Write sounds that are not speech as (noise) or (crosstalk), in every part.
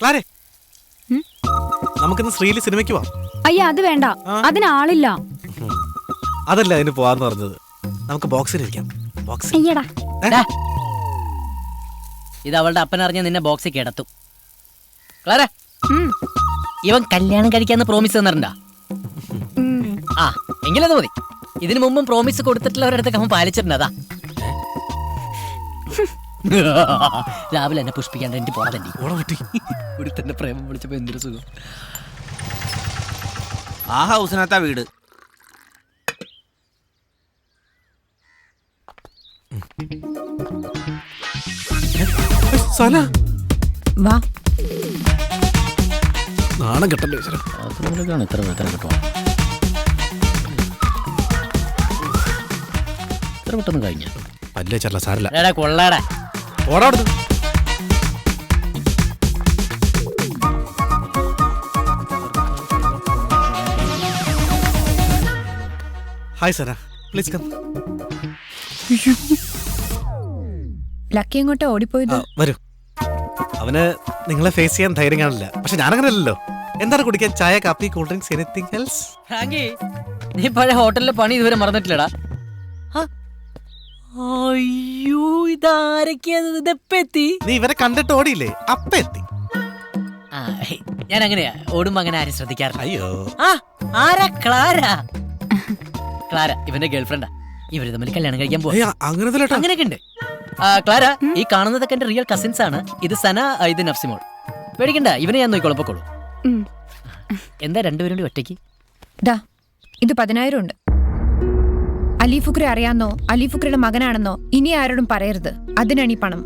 Clare? നമുക്കിന്ന് ശ്രീലി സിനിമയ്ക്ക് പോവാം. അയ്യ അത് വേണ്ട. അതിനാളില്ല. അതല്ല അതിന് പോവാന്ന് പറഞ്ഞത്. നമുക്ക് ബോക്സിൽ ഇരിക്കാം. ബോക്സിൽ അയ്യടാ. ഇത് അവളുടെ അപ്പൻ അറിഞ്ഞ നിന്നെ ബോക്സിൽ കിടത്തും. ക്ലാര? ഉം. ഇവൻ കല്യാണം കഴിക്കാന്ന് പ്രോമിസ് തന്നിട്ടുണ്ടാ? ഉം. ആ എങ്കിലത് മതി. ഇതിനു മുമ്പും പ്രോമിസ് കൊടുത്തിട്ടുള്ളവരടുത്തൊക്കെ അവൻ പാലിച്ചിട്ടുണ്ട്? അതാ (laughs) രാവിലെ എന്നെ പുഷ്പിക്കാണ്ട് എനിക്ക് പോണ തന്നെ ഓടെ പൊട്ടി ഇവിടെ തന്നെ പ്രേമം വിളിച്ചപ്പോ എന്തൊരു സുഖം. ആ ഹൗസിനകത്താ വീട്. സന. വാ. നാണം ഈശ്വരാ. ഇത്ര ഇത്ര കിട്ടും ഇത്ര പെട്ടെന്ന് കഴിഞ്ഞ. അല്ലേ സാരല്ല. കൊള്ളാടാ. ഓടാ അവിടുന്ന്. Hi Sana please come lucky എങ്ങോട്ടാ ഓടിപ്പോയത്? വരൂ. അവന് നിങ്ങളെ ഫേസ് ചെയ്യാൻ ധൈര്യം കാണില്ല. പക്ഷെ ഞാനങ്ങനെയല്ലല്ലോ എന്താണ് കുടിക്കാൻ? ചായ കാപ്പി കൂൾ ഡ്രിങ്ക്സ് എനിത്തിങ് എൽസ് നീ പഴയ ഹോട്ടലിലെ പണി ഇതുവരെ മറന്നിട്ടില്ലടാ. ആ. അയ്യോ ഇതാരൊക്കെയാ ഇതെപ്പെത്തി നീ ഇവരെ കണ്ടിട്ട് ഓടിയില്ലേ? അപ്പ എത്തി. ആ ഞാൻ അങ്ങനെയാ ഓടുമ്പോ അങ്ങനെ ആരും ശ്രദ്ധിക്കാറില്ല. അയ്യോ. ആ ആരാ? ക്ലാര. ക്ലാര ഇവന്റെ ഗേൾഫ്രണ്ടാ. ഇവർ തമ്മിൽ കല്യാണം കഴിക്കാൻ പോവാ. ലേട്ടാ അങ്ങനെയൊക്കെ ഉണ്ട്. ആ, ക്ലാര ഈ കാണുന്നതൊക്കെ എന്റെ റിയൽ കസിൻസ് ആണ്. ഇത് സന ആ, ഇത് നഫ്സിമോൾ. പേടിക്കണ്ട ഇവനെ ഞാൻ നോക്കിക്കോളാം പൊക്കോളൂ. ഉം. എന്താ രണ്ടുപേരും കൂടി ഒറ്റയ്ക്ക്? ഇത് പതിനായിരം ഉണ്ട്. അലീഫുക്രെ അറിയാന്നോ? അലിഫുക്രയുടെ മകനാണെന്നോ? ഇനി ആരോടും പറയരുത്. അതിനാണ് ഈ പണം.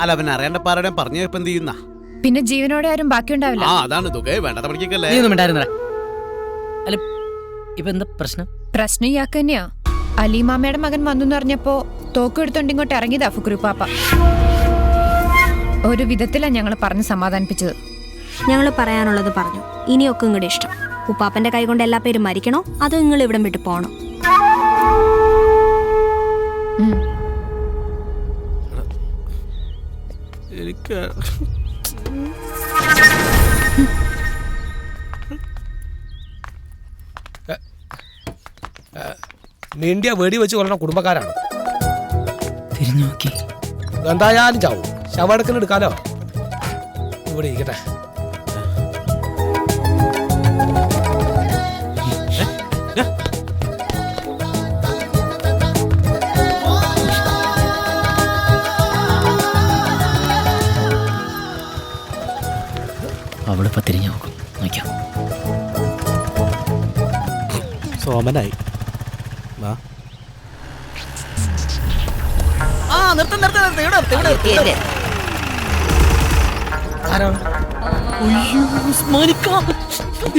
അല്ല അവൻ അറിയാണ്ട് പാരുടെ പറഞ്ഞു ഇപ്പൊ എന്ത് ചെയ്യുന്ന? പിന്നെ ജീവനോടെ ആരും ബാക്കിയുണ്ടാവില്ല. ആ അതാണ് തുക വേണ്ടാത്ത പഠിക്കല്ലേ നീ ഒന്നും മിണ്ടായിരുന്നടാ അല്ല ഇപ്പൊ എന്താ പ്രശ്നം? പ്രശ്നം ഇയാൾക്ക് തന്നെയാ. അലീമാമയുടെ മകൻ വന്നു എന്ന് പറഞ്ഞപ്പോ തോക്ക് എടുത്തോണ്ട് ഇങ്ങോട്ട് ഇറങ്ങിയതാ ഫുക്രു പാപ്പ. ഒരു വിധത്തിലാ ഞങ്ങൾ പറഞ്ഞ് സമാധാനിപ്പിച്ചത്. ഞങ്ങൾ പറയാനുള്ളത് പറഞ്ഞു. ഇനിയൊക്കെ ഇങ്ങോട്ട് ഇഷ്ടം. ഉപ്പാപ്പന്റെ കൈ കൊണ്ട് എല്ലാ പേരും മരിക്കണോ? അതോ നിങ്ങൾ ഇവിടം വിട്ട് പോണോ. എനിക്ക് ഇന്ത്യ വെടി വെച്ച് കൊല്ലണ കുടുംബക്കാരാണ്? തിരിഞ്ഞു നോക്കി. എന്തായാലും ചാവും. ശവടക്കൽ എടുക്കാലോ? ഇവിടെ ഇരിക്കട്ടെ. അവിടെ ഇപ്പൊ തിരിഞ്ഞു നോക്കും നോക്കാം സോമനായി. വാ. ആ നിർത്തം നിർത്തം നിർത്തം. ഇവിടെ നിർത്ത്, ഇവിടെ നിർത്ത്, ഇവിടെ നിർത്ത്.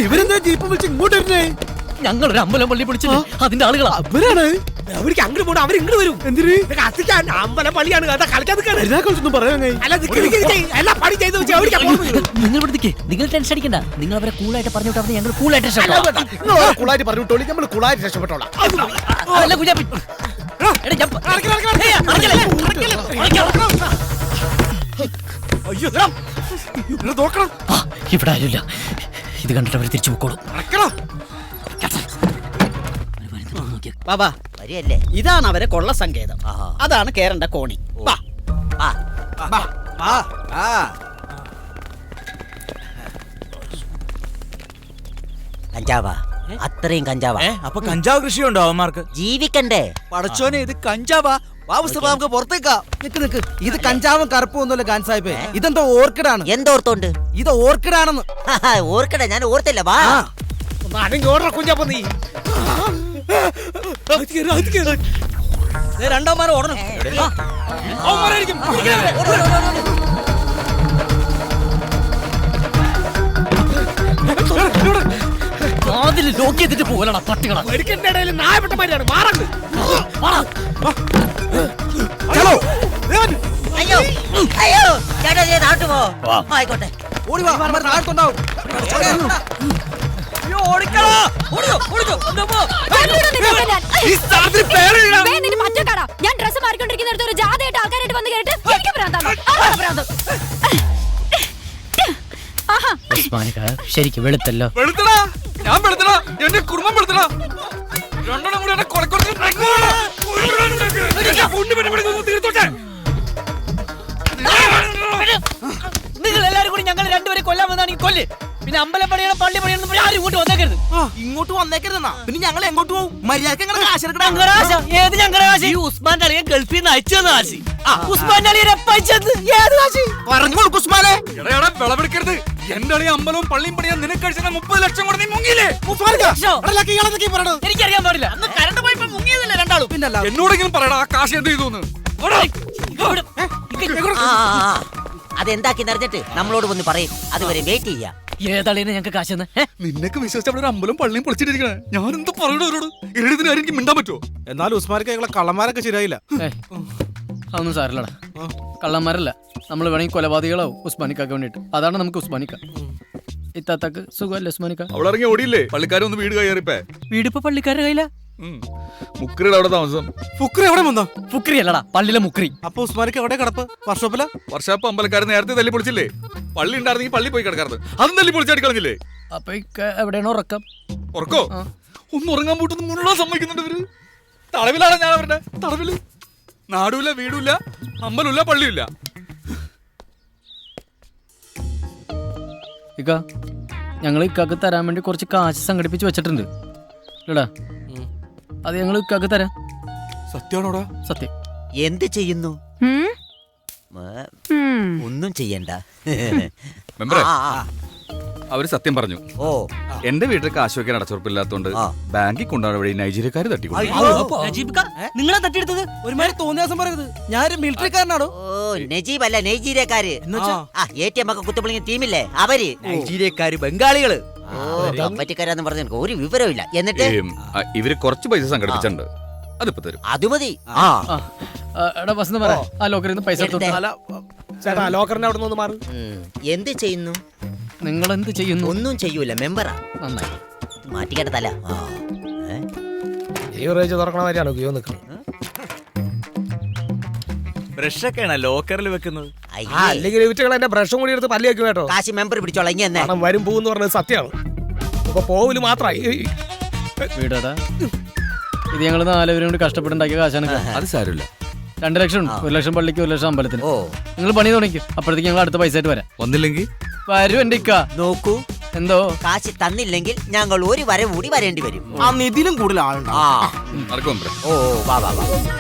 ഇവരെന്താ ജീപ്പ് വിളിച്ച് ഇങ്ങോട്ട് വരുന്നേ? ഞങ്ങളൊരു അമ്പലം പള്ളി പിടിച്ചിട്ട് അതിന്റെ ആളുകളാ. അവരാണ്. അവർക്ക് അങ്ങോട്ട് പോകണം അവർ ഇങ്ങോട്ട് വരും. എന്തിന്? കത്തിക്കാൻ അമ്പലം പള്ളിയാണ്. കളിക്കാൻ പറയാൻ. എല്ലാ പണി ചെയ്ത് വെച്ച് നിങ്ങൾ ഇവിടത്തേക്ക് നിങ്ങൾ ടെൻഷൻ അടിക്കണ്ട. നിങ്ങൾ അവരെ കൂളായിട്ട് പറഞ്ഞു വിട്ടാൽ ഞങ്ങൾ കൂളായിട്ട് രക്ഷപ്പെടാം. കൂളായിട്ട് പറഞ്ഞു വിട്ടോളി. നമ്മൾ കൂളായിട്ട് രക്ഷപ്പെട്ടോളാം. അല്ല കുഞ്ഞാപ്പി. ഇവിടെ ആരുമില്ല. ഇത് കണ്ടിട്ട് അവർ തിരിച്ചു പോക്കോളും. ബാബാ വരികയല്ലേ? ഇതാണ് അവരെ കൊള്ള സങ്കേതം. ആഹാ. അതാണ് കേരണ്ട കോണി. വാ. ആ കഞ്ചാവാ. അത്രയും കഞ്ചാവാ. അപ്പൊ കഞ്ചാവ് കൃഷിയുണ്ടോ അവന്മാർക്ക്? ജീവിക്കണ്ടേ. പടച്ചോനെ ഇത് കഞ്ചാവാ. നമുക്ക് പുറത്തേക്കാ നിക്ക് നിക്ക്. ഇത് കഞ്ചാവും കറുപ്പും ഒന്നുമല്ല ഖാൻ സാഹിബേ. ഇതെന്തോ ഓർക്കിഡാണ്. എന്തോർത്തോണ്ട് ഇത് ഓർക്കിഡാണെന്ന്. ഓർക്കട ഞാൻ ഓർത്തില്ല. വാ. കുഞ്ഞപ്പ നീ. ഓടണം. ആ, അവന്മാരായിരിക്കും. പിടിക്കണവരെ. അതിൽ ലോക്ക് ചെയ്തിട്ട് പോകലടാ പട്ടികളാ വെടിക്കെട്ടിന്റെ ഇടയിൽ നായപ്പെട്ടമാരിയാണ് മാറണ്ട് അയ്യോ. അയ്യോ. ചേട്ടാ നാട്ടു പോ. ആയിക്കോട്ടെ. ഓടി വാ. താഴത്തുണ്ടാവും അയ്യോ, ഓടിക്കടാ. ഓടിക്കോ, ഓടിക്കോ. കട. ഞാൻ മാറിക്കൊണ്ടിരിക്കുന്നിടത്ത് ഒരു ജാഥയായിട്ട് ആൾക്കാരായിട്ട് വന്ന് കേട്ട് എനിക്ക് ഭ്രാന്താണ് ഭ്രാന്ത്? ശരിക്കും വെളുത്തല്ലോ. വെളുത്തടാ. ഞാൻ വെളുത്തടാ. എന്റെ കുടുംബം വെളുത്തടാ. രണ്ടെണ്ണം കൂടി എന്നെ കൊലക്കൊടുത്ത് തീർത്തോട്ടെ. നിങ്ങൾ എല്ലാരും കൂടി ഞങ്ങൾ രണ്ടുപേരെ കൊല്ലാൻ വന്നാണെങ്കിൽ കൊല്ല്. പിന്നെ അമ്പലപ്പടിയുടെ പള്ളി ആരും ഇങ്ങോട്ട് വന്നേക്കരുത്. ഇങ്ങോട്ട് വന്നേക്കരുതെന്നാ പിന്നെ ഞങ്ങൾ എങ്ങോട്ട് പോകും മര്യാദയ്ക്ക് ഞങ്ങൾ കാശെടുക്കണം ഞങ്ങളുടെ ആശ ഏത് ഞങ്ങളുടെ കാശ്? ഈ ഉസ്മാന്റെ അളിയൻ ഗൾഫിൽ നിന്ന് അയച്ചു തന്ന കാശ്. ഉസ്മാന്റെ അയച്ചത് ഏത് കാശ്? പറഞ്ഞു കൊടുക്കും ഉസ്മാനെ. എടാ വിളവെടുക്കരുത്. എന്റെ അളിയ അമ്പലവും പള്ളിയും പണിയാൻ നിനക്ക് അടിച്ചാൽ മുപ്പത് ലക്ഷം കൂടെ നീ മുങ്ങിയില്ലേ? എനിക്കറിയാൻ പാടില്ല. അന്ന് കരണ്ട് പോയപ്പോ മുങ്ങിയതല്ലേ രണ്ടാളും. പിന്നല്ല. എന്നോടെങ്കിലും പറയടാ ആ കാശ് എന്ത് ചെയ്തു. അതെന്താക്കി നിറഞ്ഞിട്ട് നമ്മളോട് ഒന്ന് പറയും. അതുവരെ വെയിറ്റ് ചെയ്യാം. ഏതളിയാണ് ഞങ്ങൾക്ക് കാശെന്ന്. നിന്നൊക്കെ വിശ്വസിച്ച് അവിടെ ഒരു അമ്പലം പള്ളിയും പൊളിച്ചിട്ടിരിക്കണേ. ഞാൻ എന്ത് പറയണോ അവരോട്? എഴുതിന് ആരും എനിക്ക് മിണ്ടാൻ പറ്റുമോ എന്നാലും ഉസ്മാർക്ക് ഞങ്ങളെ കള്ളന്മാരൊക്കെ ശരിയായില്ല. അതൊന്നും സാരല്ലടാ. കള്ളന്മാരല്ല. നമ്മൾ വേണമെങ്കിൽ കൊലപാതകളാവും ഉസ്മാനിക്കാക്ക് വേണ്ടിയിട്ട്. അതാണ് നമുക്ക് ഉസ്മാനിക്ക. ഇത്താത്തക്ക് സുഖമല്ലേ ഉസ്മാനിക്ക? അവളിറങ്ങി ഇറങ്ങി ഓടിയില്ലേ? പള്ളിക്കാരൊന്നും ഒന്ന് വീട് കയറിപ്പേ. വീടിപ്പോ പള്ളിക്കാരുടെ കയ്യില? മുക്കറിയുടെ അവിടെ താമസം. ഫുക്രി എവിടെ വന്നോ? ഫുക്രി അല്ലടാ പള്ളിയിലെ മുക്രി. അപ്പൊ ഉസ്മാനിക്ക് എവിടെ കിടപ്പ്? വർഷോപ്പില വർഷാപ്പ് അമ്പലക്കാരൻ നേരത്തെ തല്ലി പൊളിച്ചില്ലേ? പള്ളി ഉണ്ടായിരുന്നെങ്കിൽ പള്ളി പോയി കിടക്കാറുണ്ട് അതും തല്ലി പൊളിച്ചടിക്കളഞ്ഞില്ലേ അപ്പൊ എവിടെയാണോ ഉറക്കം? ഉറക്കോ? ഒന്ന് ഉറങ്ങാൻ പോയിട്ടൊന്ന് മുഴുവൻ സമ്മതിക്കുന്നുണ്ട് ഇവർ. തടവിലാണ് ഞാൻ അവരുടെ? തടവിൽ? നാടുമില്ല വീടുമില്ല അമ്പലമില്ല പള്ളിയില്ല. ഇക്ക ഞങ്ങൾ ഇക്കാക്ക് തരാൻ വേണ്ടി കുറച്ച് കാശ് സംഘടിപ്പിച്ച് വെച്ചിട്ടുണ്ട്. ഇല്ലടാ അത് ഞങ്ങൾ ഇക്കാക്ക് തരാം. സത്യമാണോടാ? സത്യം. എന്ത് ചെയ്യുന്നു? ഒന്നും ചെയ്യണ്ട. മെമ്പറെ ആ, ആ. അവർ സത്യം പറഞ്ഞു. ഓ. എന്റെ വീട്ടിൽ കാശ് വെക്കാൻ അടച്ചുറപ്പില്ലാത്തോണ്ട്. ബാങ്കിൽ കൊണ്ടുപോകാൻ വഴി നൈജീരിയക്കാർ തട്ടിക്കൊണ്ടു. നിങ്ങളെ തട്ടിയെടുത്തത്? ഒരുമാതിരി തോന്നിയ ദിവസം പറയരുത്. ഞാനൊരു മിലിറ്ററിക്കാരനാണോ? ഓ നജീബ് അല്ല നൈജീരിയക്കാര്. എന്നുവെച്ചാ? ആ എ ടി എം ഒക്കെ കുത്തപ്പൊളിങ്ങ ടീമില്ലേ? അവർ. നൈജീരിയക്കാര് ബംഗാളികൾ. ഓ കമ്പറ്റിക്കാരാന്ന് പറഞ്ഞ ഒരു വിവരമില്ല എന്നിട്ട്? ഇവർ കുറച്ച് പൈസ സംഘടിപ്പിച്ചിട്ടുണ്ട്. അതിപ്പോ തരും. അത് മതി. ആ. എടാ പറ. ലോക്കറിൽ നിന്ന് പൈസ എടുത്തു. എടുത്തേ. അല്ല ചേട്ടാ ലോക്കറിന്റെ അവിടെ നിന്ന് മാറി. ഉം. എന്ത് ചെയ്യുന്നു? നിങ്ങൾ എന്ത് ചെയ്യുന്നു? ഒന്നും ചെയ്യൂല. മെമ്പറാ. നന്നായി. മാറ്റിക്കേണ്ട തല. ആ. ഏ? ലീവറേജ് തുറക്കണ മാതിരിയാണ് ഉപയോഗം നിൽക്കുന്നത് ബ്രഷൊക്കെയാണ് ലോക്കറിൽ വെക്കുന്നത്. അല്ലെങ്കിൽ വിറ്റുകൾ എന്റെ ബ്രഷും കൂടി എടുത്ത് പല്ലി വെക്കും കേട്ടോ. കാശി മെമ്പർ പിടിച്ചോളാം ഇങ്ങനെ തന്നെ. പണം വരും പോകുന്ന പറഞ്ഞത് സത്യമാണ്. അപ്പൊ പോവൽ മാത്രമായി. വീടാ ഇത് ഞങ്ങൾ നാലുപേരും കൂടി കഷ്ടപ്പെട്ടുണ്ടാക്കിയ കാശാണ് അത് സാരമില്ല. രണ്ട് ലക്ഷം ഉണ്ട്. ഒരു ലക്ഷം പള്ളിക്ക് ഒരു ലക്ഷം അമ്പലത്തിന്. ഓ. നിങ്ങൾ പണി തുടങ്ങി അപ്പോഴത്തേക്ക് ഞങ്ങൾ അടുത്ത പൈസ ആയിട്ട് വരാം. വന്നില്ലെങ്കിൽ? വരും എന്റെ ഇക്ക. നോക്കൂ. എന്തോ? കാശി തന്നില്ലെങ്കിൽ ഞങ്ങൾ ഒരു വര കൂടി വരേണ്ടി വരും. ആ നിധിയിലും കൂടുതൽ ആളുണ്ട് ഓ വാ വാ വാ.